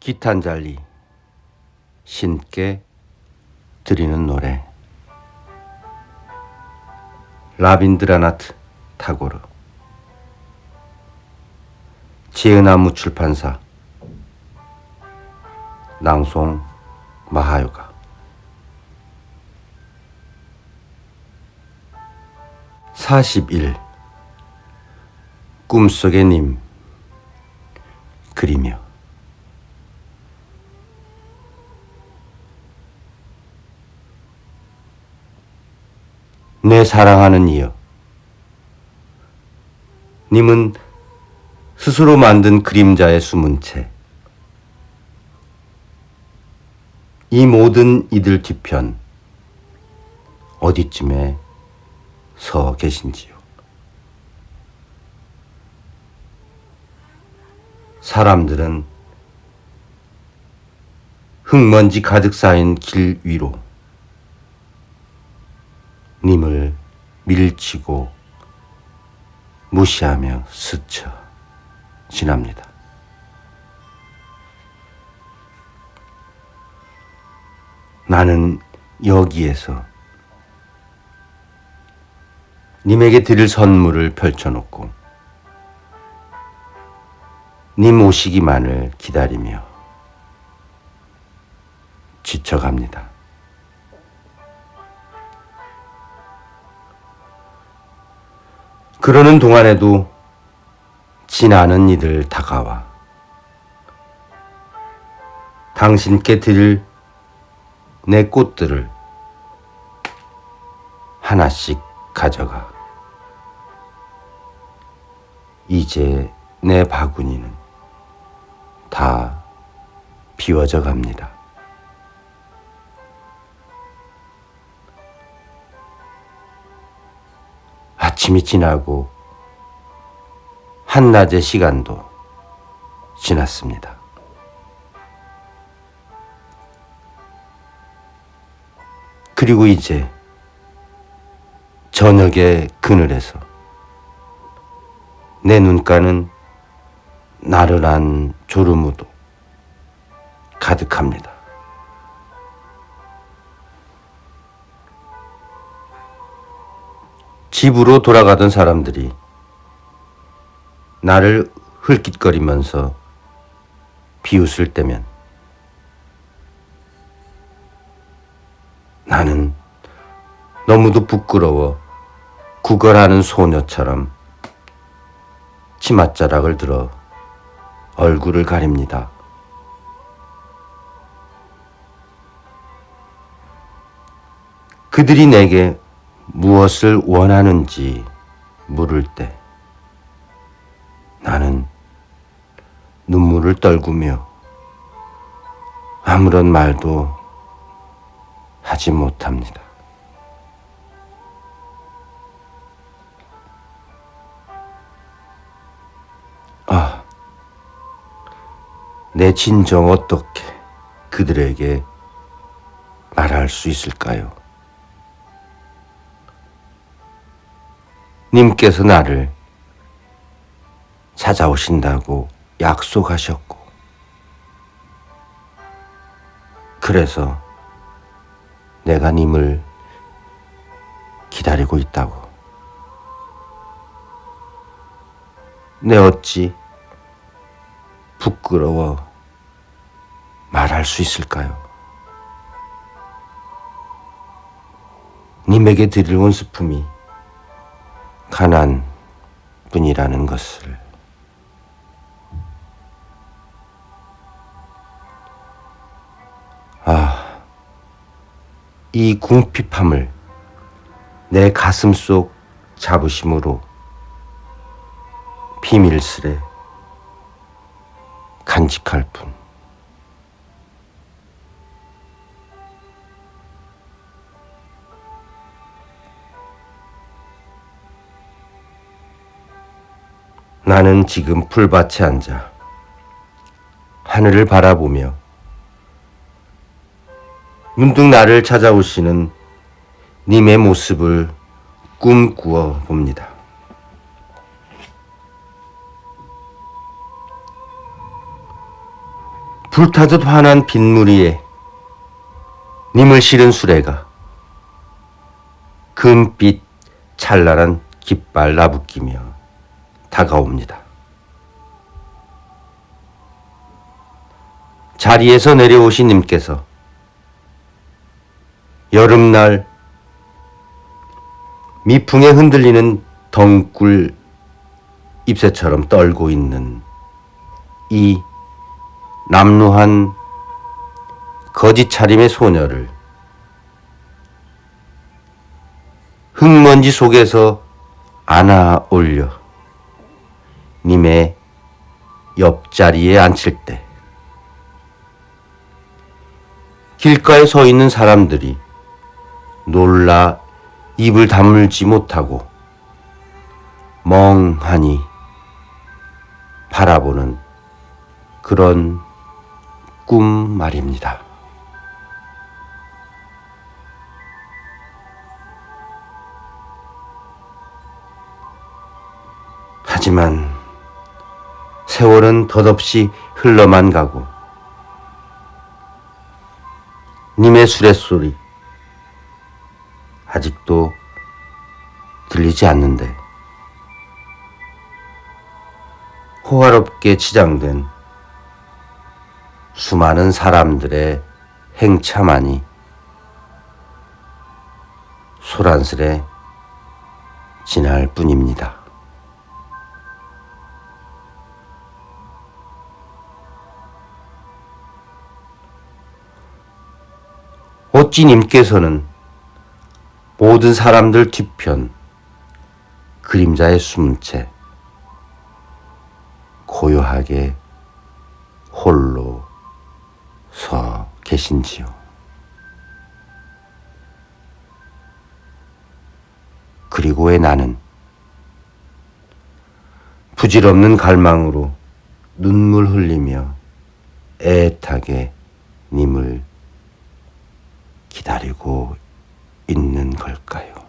기타 한 잘리 신께 드리는 노래. 라빈드라나트 타고르. 지혜나무 출판사 낭송 마하요가. 41 꿈속의 님 그리며 내 사랑하는 이여 님은 스스로 만든 그림자의 숨은 채 이 모든 이들 뒤편 어디쯤에 서 계신지요. 사람들은 흙먼지 가득 쌓인 길 위로 님을 밀치고 무시하며 스쳐 지납니다. 나는 여기에서 님에게 드릴 선물을 펼쳐놓고 님 오시기만을 기다리며 지쳐갑니다. 그러는 동안에도 지나는 이들 다가와 당신께 드릴 내 꽃들을 하나씩 가져가. 이제 내 바구니는 다 비워져 갑니다. 아침이 지나고 한낮의 시간도 지났습니다. 그리고 이제 저녁의 그늘에서 내 눈가는 나른한 졸음으로 가득합니다. 집으로 돌아가던 사람들이 나를 흘깃거리면서 비웃을 때면 나는 너무도 부끄러워 구걸하는 소녀처럼 치맛자락을 들어 얼굴을 가립니다. 그들이 내게 무엇을 원하는지 물을 때 나는 눈물을 떨구며 아무런 말도 하지 못합니다. 아, 내 진정 어떻게 그들에게 말할 수 있을까요? 님께서 나를 찾아오신다고 약속하셨고, 그래서 내가 님을 기다리고 있다고. 내 어찌 부끄러워 말할 수 있을까요? 님에게 드릴 원수품이 가난 뿐이라는 것을 아, 이 궁핍함을 내 가슴 속 자부심으로 비밀스레 간직할 뿐. 나는 지금 풀밭에 앉아 하늘을 바라보며 문득 나를 찾아오시는 님의 모습을 꿈꾸어 봅니다. 불타듯 환한 빗무리에 님을 실은 수레가 금빛 찰랄한 깃발 나부끼며 다가옵니다. 자리에서 내려오신 님께서 여름날 미풍에 흔들리는 덩굴 잎새처럼 떨고 있는 이 남루한 거짓 차림의 소녀를 흙먼지 속에서 안아 올려 님의 옆자리에 앉힐 때 길가에 서 있는 사람들이 놀라 입을 다물지 못하고 멍하니 바라보는 그런 꿈 말입니다. 하지만 세월은 덧없이 흘러만 가고 님의 수레소리 아직도 들리지 않는데 호화롭게 치장된 수많은 사람들의 행차만이 소란스레 지날 뿐입니다. 어찌 님께서는 모든 사람들 뒤편 그림자에 숨은 채 고요하게 홀로 서 계신지요. 그리고 왜 나는 부질없는 갈망으로 눈물 흘리며 애타게 님을 기다리고 있는 걸까요?